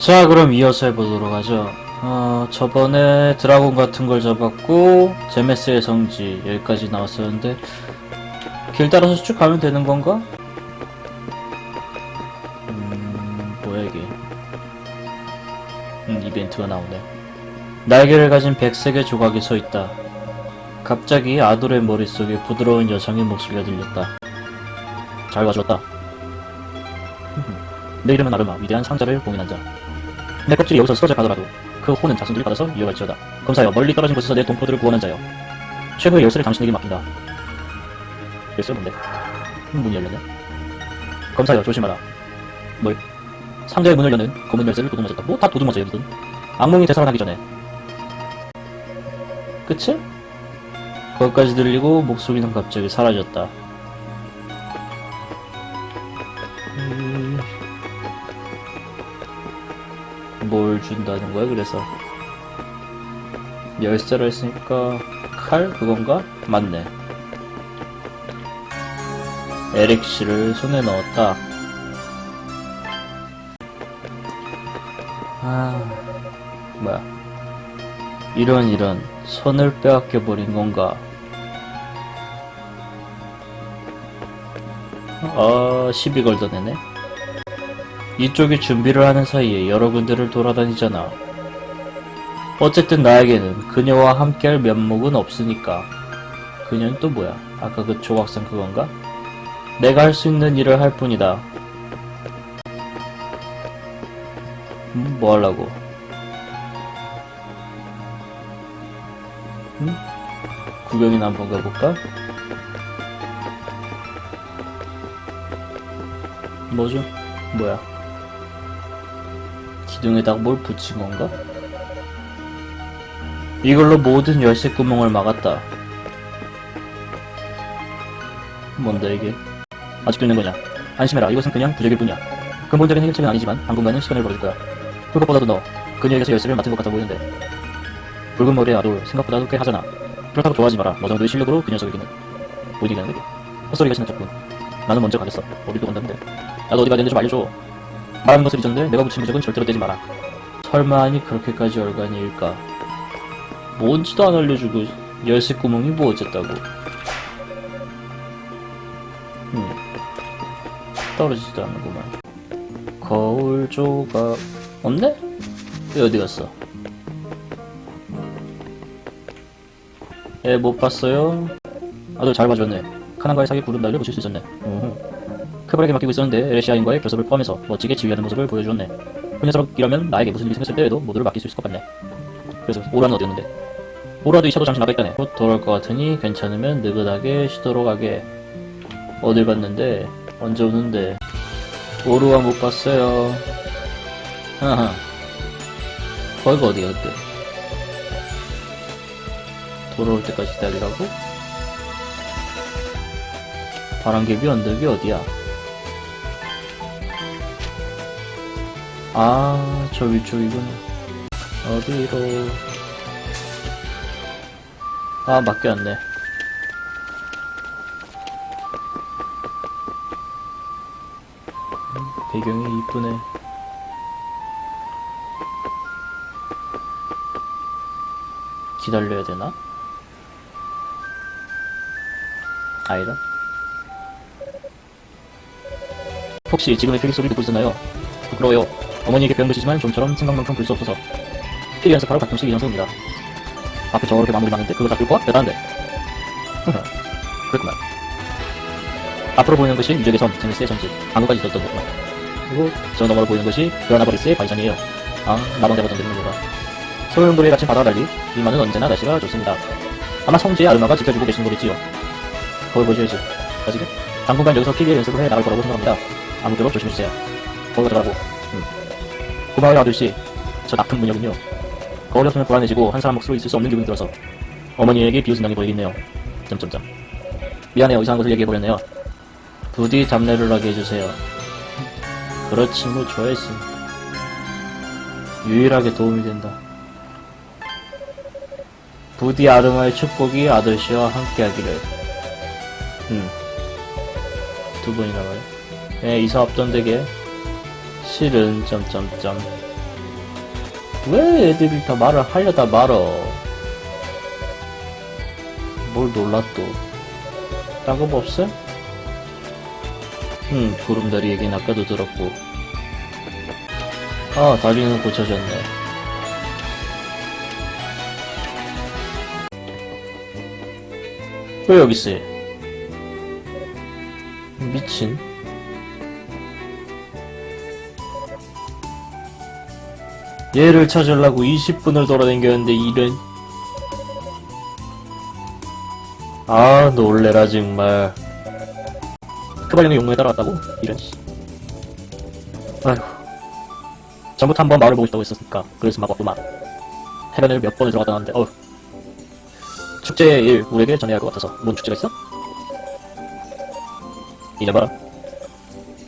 자, 그럼 이어서 해보도록 하죠. 어, 저번에 드라곤 같은 걸 잡았고, 제메스의 성지, 여기까지 나왔었는데, 길 따라서 쭉 가면 되는 건가? 음, 뭐야, 이게. 음, 이벤트가 나오네. 날개를 가진 백색의 조각이 서 있다. 갑자기 아돌의 머릿속에 부드러운 여성의 목소리가 들렸다. 잘 가져왔다. 내 이름은 아르마, 위대한 상자를 봉인한 자. 내 껍질이 여기서 쓰러져 가더라도 그 혼은 자손들이 받아서 이어갈지어다. 검사여, 멀리 떨어진 곳에서 내 동포들을 구원한 자여. 최고의 열쇠를 당신에게 맡긴다. 열쇠 뭔데? 음, 문이 열렸네. 검사여, 조심하라. 뭘? 상자의 문을 여는 검은 열쇠를 도둑맞았다. 뭐 다 도둑맞아요, 누군. 악몽이 되살아나기 전에. 그치? 거기까지 들리고 목소리는 갑자기 사라졌다. 뭘 준다는 거야? 그래서 열쇠를 했으니까 칼? 그건가? 맞네. 에릭씨를 손에 넣었다. 아 뭐야. 이런 이런. 손을 빼앗겨 버린 건가? 아 시비 걸더내네 이쪽이 준비를 하는 사이에 여러 군데를 돌아다니잖아. 어쨌든 나에게는 그녀와 함께할 면목은 없으니까. 그녀는 또 뭐야? 아까 그 조각상 그건가? 내가 할 수 있는 일을 할 뿐이다. 음, 뭐 하려고? 음? 구경이나 한번 가볼까? 뭐죠? 뭐야? 기둥에다가 뭘 붙인 건가? 이걸로 모든 열쇠 구멍을 막았다. 뭔데 이게? 아직도 있는 거냐? 안심해라. 이것은 그냥 부적일 뿐이야. 근본적인 해결책은 아니지만 당분간은 시간을 벌어줄 거야. 그것보다도 너 그녀에게서 열쇠를 맡은 것 같아 보이는데 붉은 머리의 아돌 생각보다도 꽤 하잖아. 그렇다고 좋아하지 마라. 너 정도의 실력으로 그 녀석에게는 못 이기는 거지. 헛소리가 지나쳤군. 나는 먼저 가겠어. 어디로 간다는데? 나도 어디 가는지 좀 알려줘. 말하는 것을 잊었는데 내가 붙인 부적은 절대로 떼지 마라. 설마 아니 그렇게까지 얼간이일까? 뭔지도 안 알려주고 열쇠 구멍이 뭐 어쨌다고. 음. 떨어지지도 않는구만. 거울 조각 없네? 왜 어디 갔어? 예, 못 봤어요. 아주 잘 봐줬네. 카난과의 사기 구름 날려 붙일 수 있었네. 어허. 크발에게 맡기고 있었는데 에레시아인과의 결섭을 포함해서 멋지게 지휘하는 모습을 보여주었네. 그 녀석이라면 나에게 무슨 일이 생겼을 때에도 모두를 맡길 수 있을 것 같네. 그래서 오라는 어디였는데? 오라도 이 차도 잠시 나가 있다네. 곧 돌아올 것 같으니 괜찮으면 느긋하게 쉬도록 하게. 어딜 갔는데? 언제 오는데? 오루와 못 봤어요. 하하. 거기가 어디야 그때? 돌아올 때까지 기다리라고? 바람개비 언덕이 어디야? 아, 저 위쪽이구나. 어디로? 아, 맡겨왔네. 음, 배경이 이쁘네. 기다려야 되나? 아니다. 혹시 지금의 필기 소리 듣고 있었나요? 부끄러워요. 어머니에게 것이지만 좀처럼 생각만큼 볼 수 없어서 필기 연습하러 가끔씩 이연습입니다. 앞에 저렇게 마무리 많은데 그거 다볼 거야? 대단한데. 그랬구만. 앞으로 보이는 것이 유적의 섬, 제네스의 전지, 방금까지 있었던 거구만. 그리고 저 너머로 보이는 것이 그라나버리스의 바이산이에요. 아, 나방대가 던지는 거가. 소용돌이에 갇힌 바다와 달리 이만은 언제나 날씨가 좋습니다. 아마 성지의 아르마가 지켜주고 계시는 거겠지요. 거울 보셔야지. 아시게? 당분간 여기서 필기의 연습을 해 나갈 거라고 생각합니다. 아무쪼록 조심해주세요. 거울 가져가라고. 음. 고마워요 아들씨. 저 나쁜. 거울이 없으면 불안해지고 한 사람 몫으로 있을 수 없는 기분이 들어서 어머니에게 비웃음당해 보이겠네요. 점점점. 미안해요 이상한 것을 얘기해버렸네요. 부디 답례를 하게 해주세요. 그렇지 뭐 좋아했어. 유일하게 도움이 된다. 부디 아르마의 축복이 아들씨와 함께하기를. 음. 두 번이나 가요. 예, 이사 없던 댁에 실은 점점점 왜 애들이 다 말을 하려다 말어? 뭘 놀라 또? 딴거 없어요? 음, 구름다리 얘기는 아까도 들었고. 아, 다리는 고쳐졌네. 왜 여기 있어? 얘? 미친. 얘를 찾으려고 20분을 돌아다녔는데 이런 아 놀래라 정말. 크발령의 용무에 따라왔다고? 이런 씨 아휴. 전부터 한번 마을을 보고 싶다고 했었으니까 그래서 막 왔구만. 해변을 몇 번을 들어갔다 왔는데 어휴. 축제의 일 우리에게 전해야 할 것 같아서 뭔 축제가 있어? 이녀봐.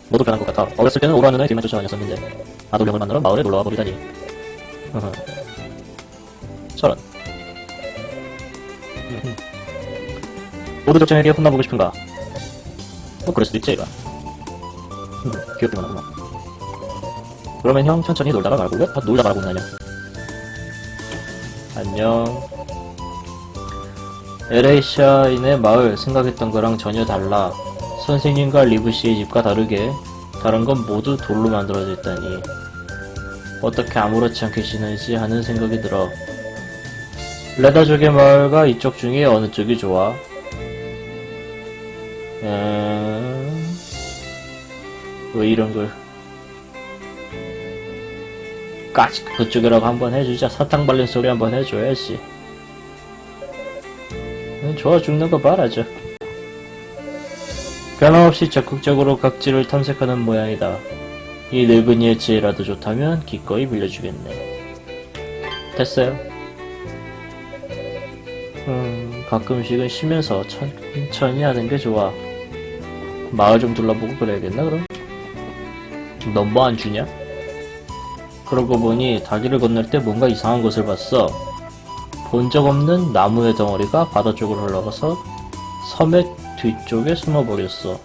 모두 변한 것 같아. 어렸을 때는 오라는 애 길만 쫓아다녔었는데 아돌령을 만나러 마을에 놀러와 버리다니 어허. 저런. 모두 적장에게 혼나보고 싶은가? 뭐 그럴 수도 있지 음, 귀엽기만 하구나. 그러면 형 천천히 놀다가 말고 왜다 놀다 말고 나냐 안녕. 에레이샤인의 마을 생각했던 거랑 전혀 달라. 선생님과 리브 씨의 집과 다르게 다른 건 모두 돌로 만들어져 있다니 어떻게 아무렇지 않게 지내지 하는 생각이 들어. 레다족의 마을과 이쪽 중에 어느 쪽이 좋아? 음... 왜 이런 걸? 까짓 그쪽이라고 한번 해주자. 사탕 발린 소리 한번 해줘야지. 음, 좋아 죽는 거 말하죠 변함없이 적극적으로 각지를 탐색하는 모양이다 이 늙은이의 지혜라도 좋다면 기꺼이 빌려주겠네 됐어요 음 가끔씩은 쉬면서 천천히 하는 게 좋아 마을 좀 둘러보고 그래야겠나 그럼? 넌 뭐 안 주냐? 그러고 보니 다리를 건널 때 뭔가 이상한 것을 봤어. 본 적 없는 나무의 덩어리가 바다 쪽으로 흘러가서 섬의 뒤쪽에 숨어버렸어.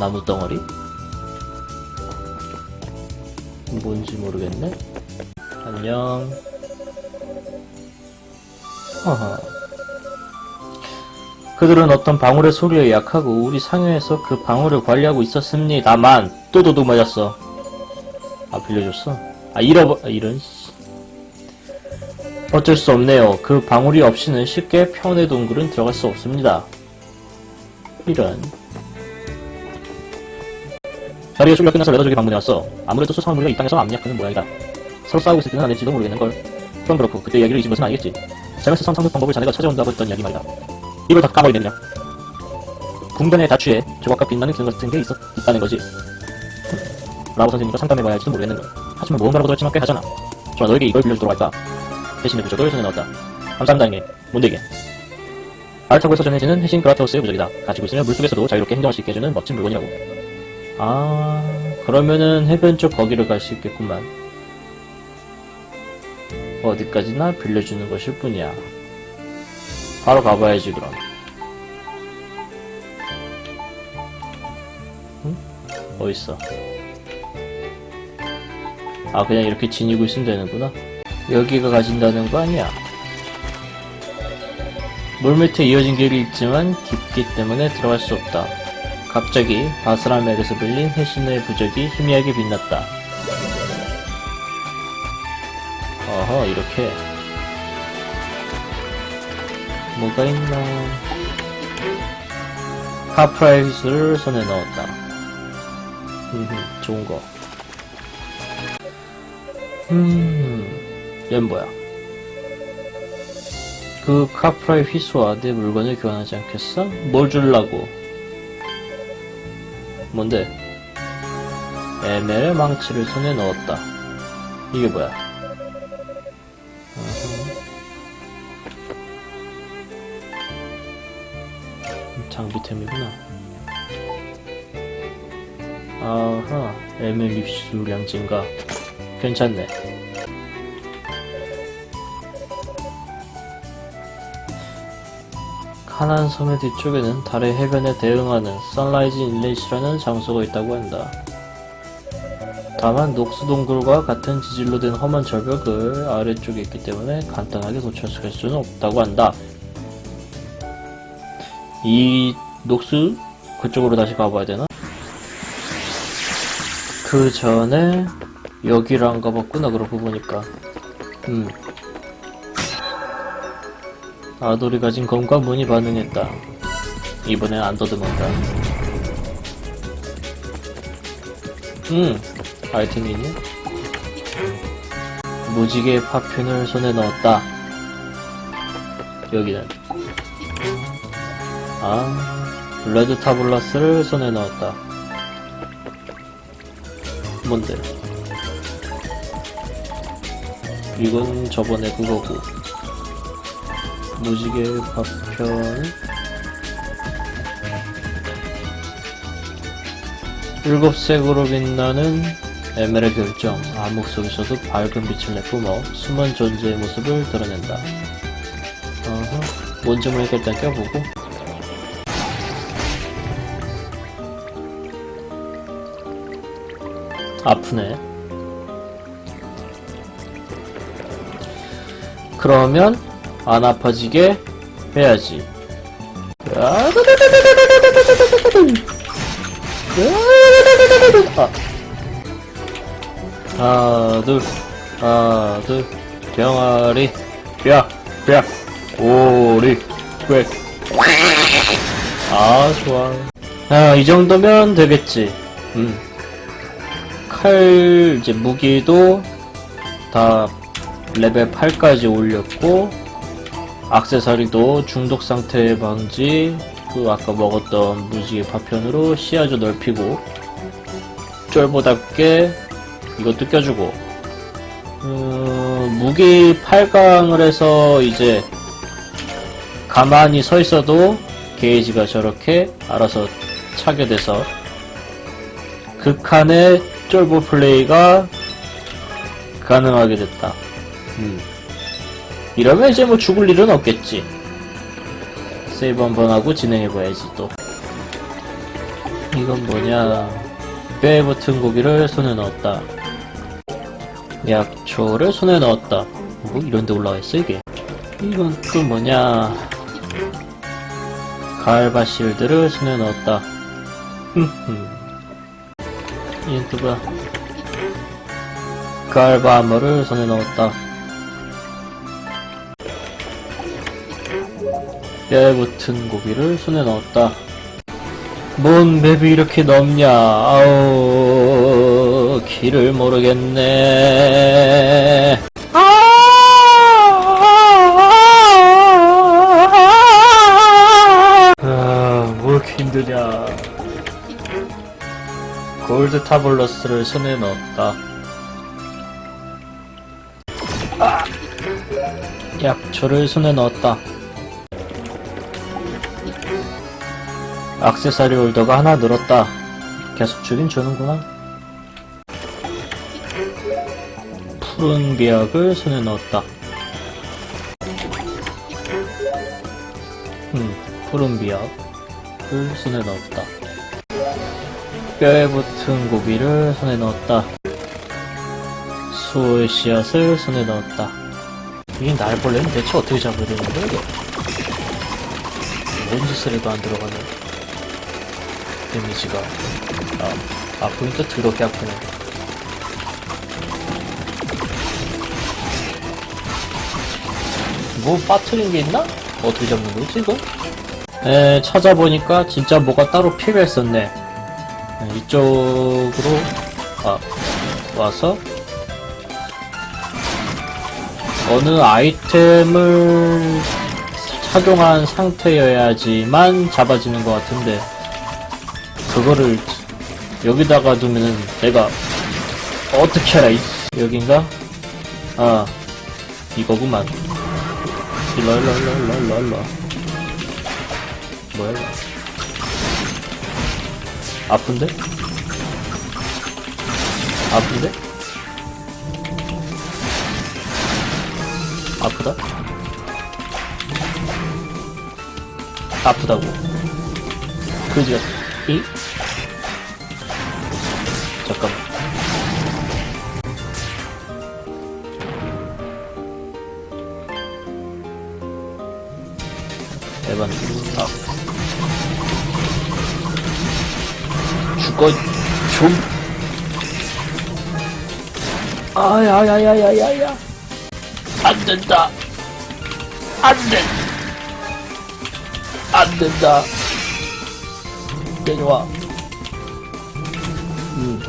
나무 덩어리? 뭔지 모르겠네. 안녕. 허허. 그들은 어떤 방울의 소리에 약하고 우리 상회에서 그 방울을 관리하고 있었습니다만 또 도둑 맞았어. 아 빌려줬어? 아 잃어버 아, 이런 씨. 어쩔 수 없네요. 그 방울이 없이는 쉽게 편의 동굴은 들어갈 수 없습니다. 이런 다리가 쇼가 끝나서 레더족이 방문해 왔어. 아무래도 수상한 무리가 이 땅에서 압력하는 모양이다. 서로 싸우고 있을 때는 안 했지도 모르겠는걸. 그럼 그렇고 그때 이야기를 잊은 것은 아니겠지. 자연스 상상력 방법을 자네가 찾아온다고 했던 이야기 말이다. 입을 다 까버리네 그냥. 궁변의 다취에 조각과 빛나는 기능 같은 게 있었, 있다는 거지. 라고 선생님과 상담해봐야 할지도 모르겠는걸. 하지만 무언가라고 들었지만 꽤 하잖아. 좋아 너에게 이걸 빌려주도록 할까. 대신에 부적을 손에 넣었다. 감사합니다 형님. 뭔데 이게? 아르타고에서 전해지는 해신 그라테우스의 부적이다. 가지고 있으면 물속에서도 자유롭게 행동할 수 있게 해주는 멋진 물건이라고. 아, 그러면은 해변 쪽 거기를 갈수 있겠구만. 어디까지나 빌려주는 것일 뿐이야. 바로 가봐야지, 그럼. 응? 어딨어? 아, 그냥 이렇게 지니고 있으면 되는구나. 여기가 가진다는 거 아니야? 물 밑에 이어진 길이 있지만 깊기 때문에 들어갈 수 없다. 갑자기 바스람 맥에서 빌린 해신의 부적이 희미하게 빛났다. 어허, 이렇게. 뭐가 있나. 카프라이스를 손에 넣었다. 음, 좋은 거. 음, 얘는 뭐야? 그 카프라의 휘수와 내 물건을 교환하지 않겠어? 뭘 줄라고? 뭔데? 에멜의 망치를 손에 넣었다. 이게 뭐야? 아하. 장비템이구나. 아하, 에멜 립수량 증가. 괜찮네. 카난 섬의 뒤쪽에는 달의 해변에 대응하는 선라이즈 인렛이라는 장소가 있다고 한다. 다만 녹수동굴과 같은 지질로 된 험한 절벽을 아래쪽에 있기 때문에 간단하게 도착할 수는 없다고 한다. 이 녹수 그쪽으로 다시 가봐야 되나? 그 전에 여기를 안 가봤구나 그러고 보니까 음 아돌이 가진 검과 문이 반응했다. 이번엔 안 더듬었다. 음 아이템이 있네 무지개 파편을 손에 넣었다. 여기는. 아 레드 타블라스를 손에 넣었다. 뭔데? 이건 저번에 그거고 무지개 파편. 일곱색으로 빛나는 에메랄 결정. 암흑 속에서도 밝은 빛을 내뿜어 숨은 존재의 모습을 드러낸다. 어허 뭔지 모르니까 일단 껴보고. 아프네. 그러면 안 아파지게 해야지. 아. 하나, 둘, 하나, 둘, 병아리, 뼈, 뼈, 오리, 꽤. 아, 좋아. 아, 이 정도면 되겠지. 음. 칼 이제 무기도 다 레벨 8까지 올렸고 악세사리도 중독 상태 방지 그 아까 먹었던 무지개 파편으로 시야조 넓히고 쫄보답게 이것도 껴주고 음, 무기 8강을 해서 이제 가만히 서 있어도 게이지가 저렇게 알아서 차게 돼서 극한의 쫄보 플레이가 가능하게 됐다. 음. 이러면 이제 뭐 죽을 일은 없겠지. 세이브 한 번 하고 진행해봐야지 또. 이건 뭐냐. 뼈에 붙은 고기를 손에 넣었다. 약초를 손에 넣었다. 뭐 이런데 올라와 있어 이게. 이건 또 뭐냐. 가을바 실드를 손에 넣었다. 흠흠. 이건 또 뭐야. 가을바 아머를 손에 넣었다. 뼈에 붙은 고기를 손에 넣었다. 뭔 맵이 이렇게 넓냐? 아우, 길을 모르겠네. 아, 뭐 이렇게 힘드냐. 골드 타블러스를 손에 넣었다. 아! 약초를 손에 넣었다. 악세사리 홀더가 하나 늘었다. 계속 주긴 주는구나. 푸른 비약을 손에 넣었다. 음, 푸른 비약을 손에 넣었다. 뼈에 붙은 고기를 손에 넣었다. 수호의 씨앗을 손에 넣었다. 이게 날벌레는 대체 어떻게 잡아야 되는 거야, 이게? 뭔 짓을 해도 안 들어가네. 데미지가. 아, 아프긴 또 더럽게 아프네. 뭐 빠트린 게 있나? 어떻게 잡는 거지, 이거? 에, 찾아보니까 진짜 뭐가 따로 필요했었네. 네, 이쪽으로 아, 와서 어느 아이템을 착용한 상태여야지만 잡아지는 것 같은데 그거를 여기다가 두면은 내가 어떻게 알아 이 여긴가? 아 이거구만 일로 일로 일로 일로 일로 일로 뭐야 이거 아픈데? 아픈데? 아프다? 아프다고. 그지 같아. 이? 잠깐만. 대박. 아. 죽어, 좀. 아야야야야야야. 안 된다. 안 돼. 안 된다. 내려와 음.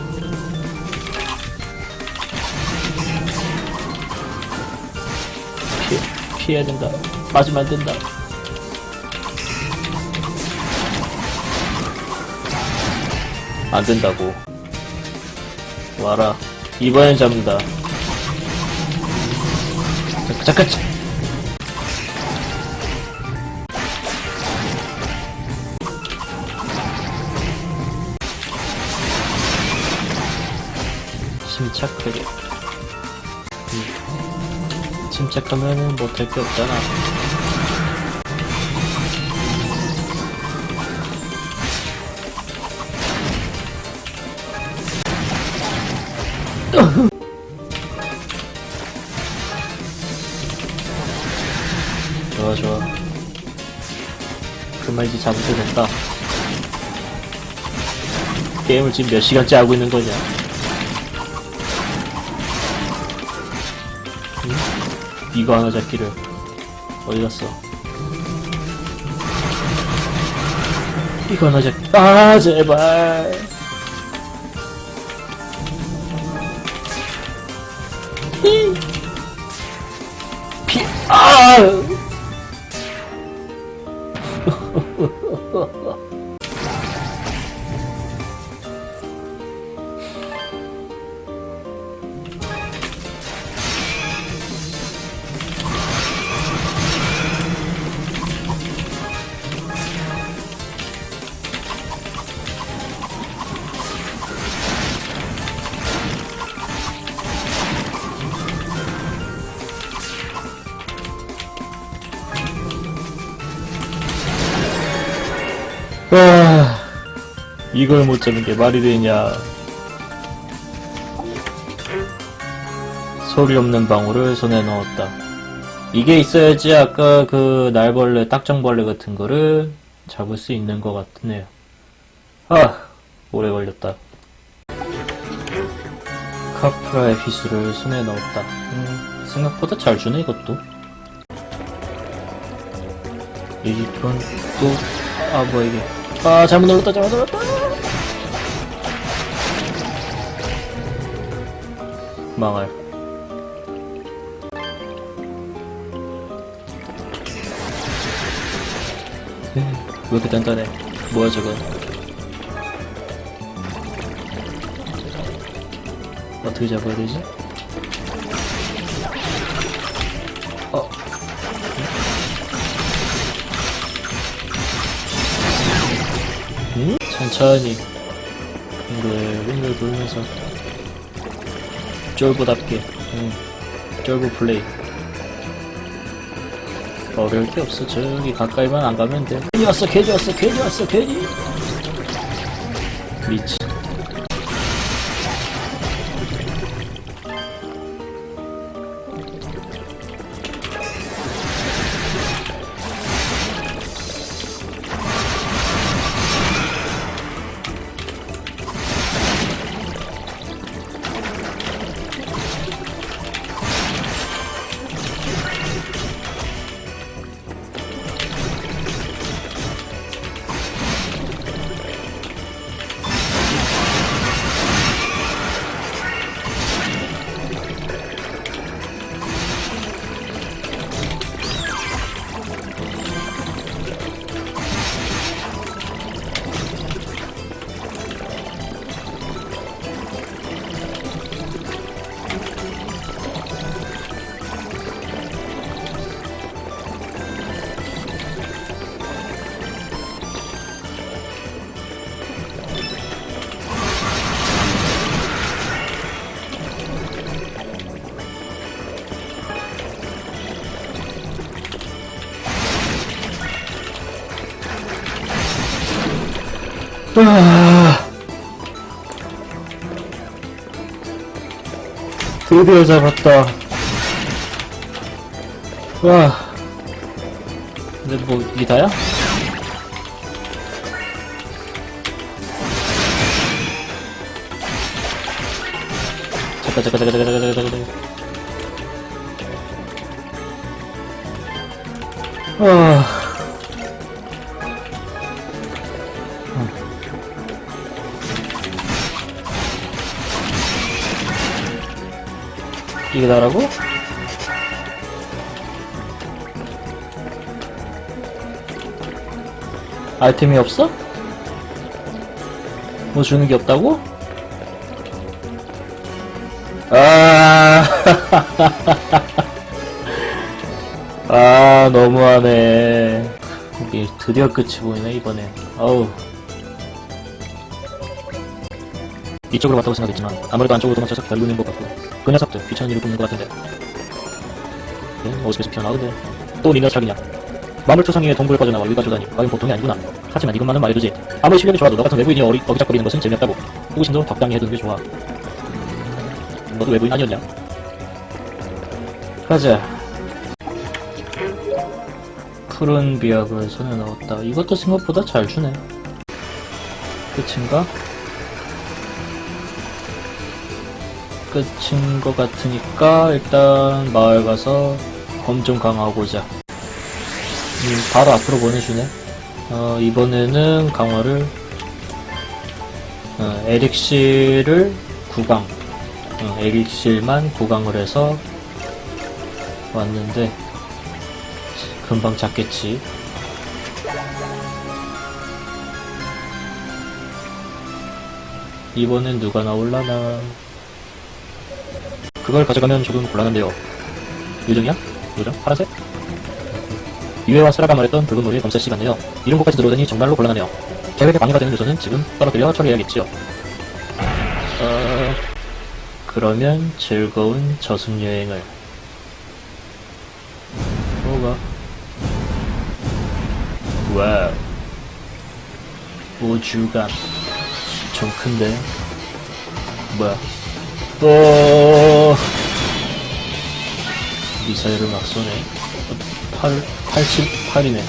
피해, 피해야 된다. 맞으면 안 된다. 안 된다고. 와라. 이번엔 잡는다. 잠깐 잠깐 침착하게. 음. 침착하면은 못할 게 없잖아. 좋아 좋아. 그만 이제 때 됐다. 게임을 지금 몇 시간째 하고 있는 거냐 이거 하나 잡기를 어디 갔어 이거 하나 잡기 아 제발 이. 피, 아! 이걸 못 잡는 게 말이 되냐. 소리 없는 방울을 손에 넣었다. 이게 있어야지 아까 그 날벌레, 딱정벌레 같은 거를 잡을 수 있는 것 같네요. 아, 오래 걸렸다. 카프라의 비수를 손에 넣었다. 음, 생각보다 잘 주네, 이것도. 이집은 또, 아, 뭐야, 이게. 아, 잘못 눌렀다, 잘못 눌렀다. 망할. 왜 이렇게 단단해? 뭐야, 저건. 어떻게 잡아야 되지? 어. 응? 천천히 빙글빙글 돌면서 쫄보답게. 응. 쫄보 플레이. 어려울 게 없어. 저기 가까이만 안 가면 돼. 괜히 왔어 괜히 왔어 괜히 왔어 괜히. 미치 아... 드디어 잡았다. 와. 근데 뭐 이게 다야? 잠깐 잠깐 잠깐 잠깐 잠깐 잠깐 잠깐 아... 이게 다라고? 아이템이 없어? 뭐 주는 게 없다고? 아, 아, 너무하네. 이게 드디어 끝이 보이네, 이번에. 어우. 이쪽으로 왔다고 생각했지만, 아무래도 안쪽으로 도망쳐서 결국인 것 같고, 그 녀석들 귀찮은 일을 굽는 것 같은데. 응? 어디서 계속 튀어나와, 근데. 또 니네 차기냐? 마물 초상위에 동굴 빠져나와 위가 조다니 과연 보통이 아니구나. 하지만 이것만은 말해두지. 아무리 실력이 좋아도 너 같은 외부인이 어리, 어기작거리는 것은 재미없다고. 호구신도 적당히 해두는 게 좋아. 너도 외부인 아니었냐? 가자. 푸른 비약을 손에 넣었다. 이것도 생각보다 잘 주네. 끝인가? 끝인 것 같으니까 일단 마을 가서 검 좀 강화하고자. 음, 바로 앞으로 보내주네. 어, 이번에는 강화를, 어, 에릭실을 9강, 어, 에릭실만 9강을 해서 왔는데, 금방 잡겠지. 이번엔 누가 나올라나. 그걸 가져가면 조금 곤란한데요. 요정이야? 요정? 파란색? 유해와 스라가 말했던 붉은 머리의 검사씨 같네요. 이런 곳까지 들어오다니 정말로 곤란하네요. 계획에 방해가 되는 요소는 지금 떨어뜨려 처리해야겠지요. 어... 그러면 즐거운 저승여행을. 뭐가? 와우. 5주간. 좀 큰데? 뭐야? 또 미사일을 막 쏘네. 8, 87, 8이네.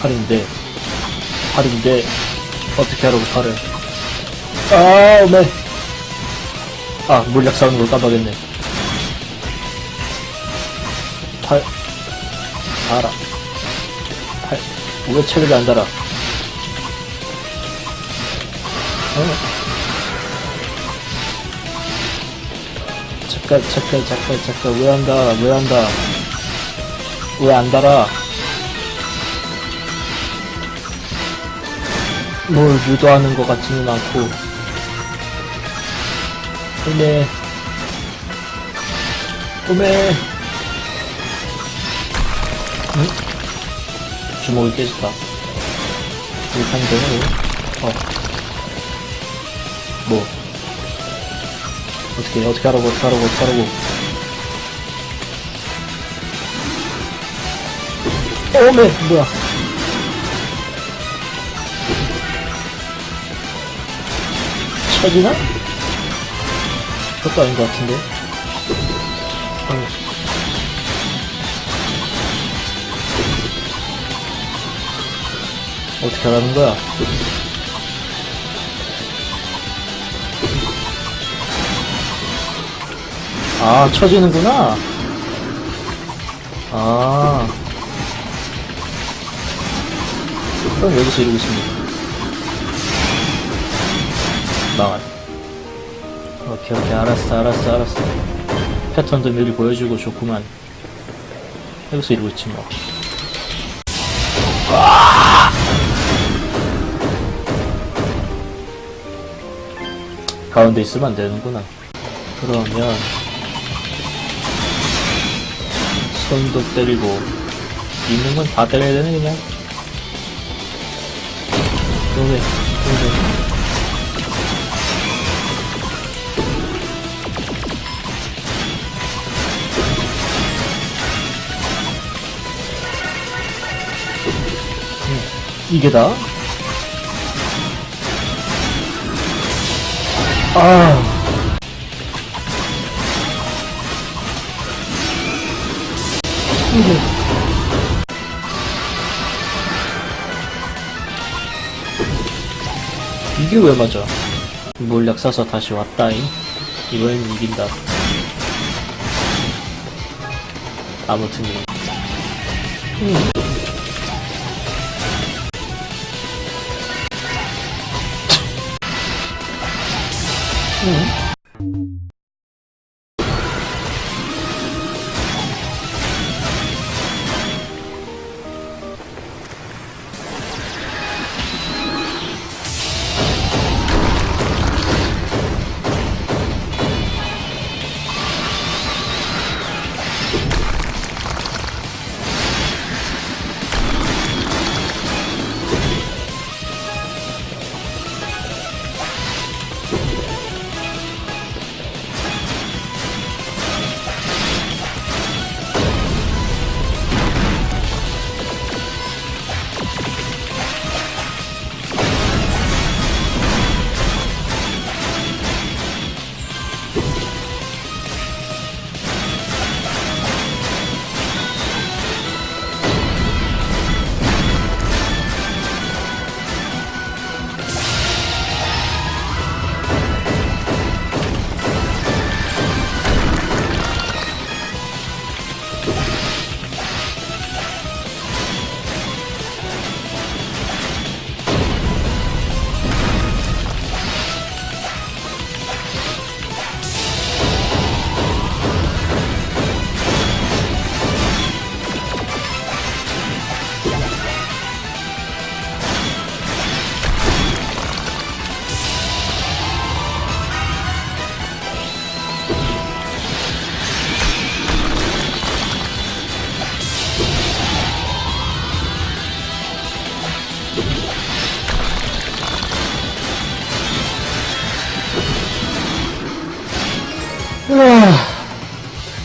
8인데, 8인데, 어떻게 하라고 8을. 아, 네. 아, 물약 싸우는 걸 깜빡했네. 8, 알아. 8, 왜 체력이 안 달아? 어? 잠깐, 잠깐, 잠깐, 잠깐, 왜 한다, 왜 한다. 왜 안 달아? 뭘 유도하는 것 같지는 않고. 오메. 오메. 응? 주먹이 깨졌다. 이렇게 하면 이거. 어. 뭐. 어떻게, 어떻게 하라고, 어떻게 하라고, 어떻게 하라고. 어메 뭐야 쳐지나? 그것도 아닌 것 같은데 어. 어떻게 하라는 거야? 아 쳐지는구나 아 그럼 여기서 이러고 있습니다. 망한. 오케이, 오케이, 알았어, 알았어, 알았어. 패턴도 미리 보여주고 좋구만. 여기서 이러고 있지 뭐. 가운데 있으면 안 되는구나. 그러면 손도 때리고 있는 건 다 때려야 되네 그냥. 너네, 너네. 이게 다? 아. 친구. 이게 왜 맞아? 물약 사서 다시 왔다잉. 이번엔 이긴다. 아무튼. 음. 음.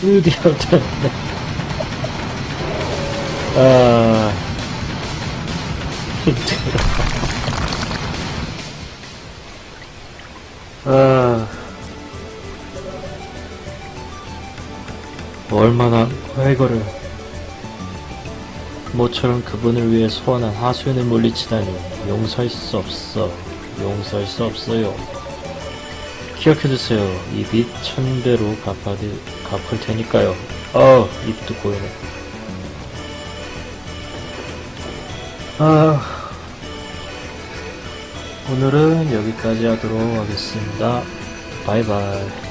드디어 됐네. 아. 아, 얼마나 회거를 모처럼 그분을 위해 소환한 하수인을 물리치다니 용서할 수 없어. 용서할 수 없어요. 기억해두세요. 이빚 천배로 갚아, 갚을 테니까요. 어, 입도 고이네. 아, 오늘은 여기까지 하도록 하겠습니다. 바이바이.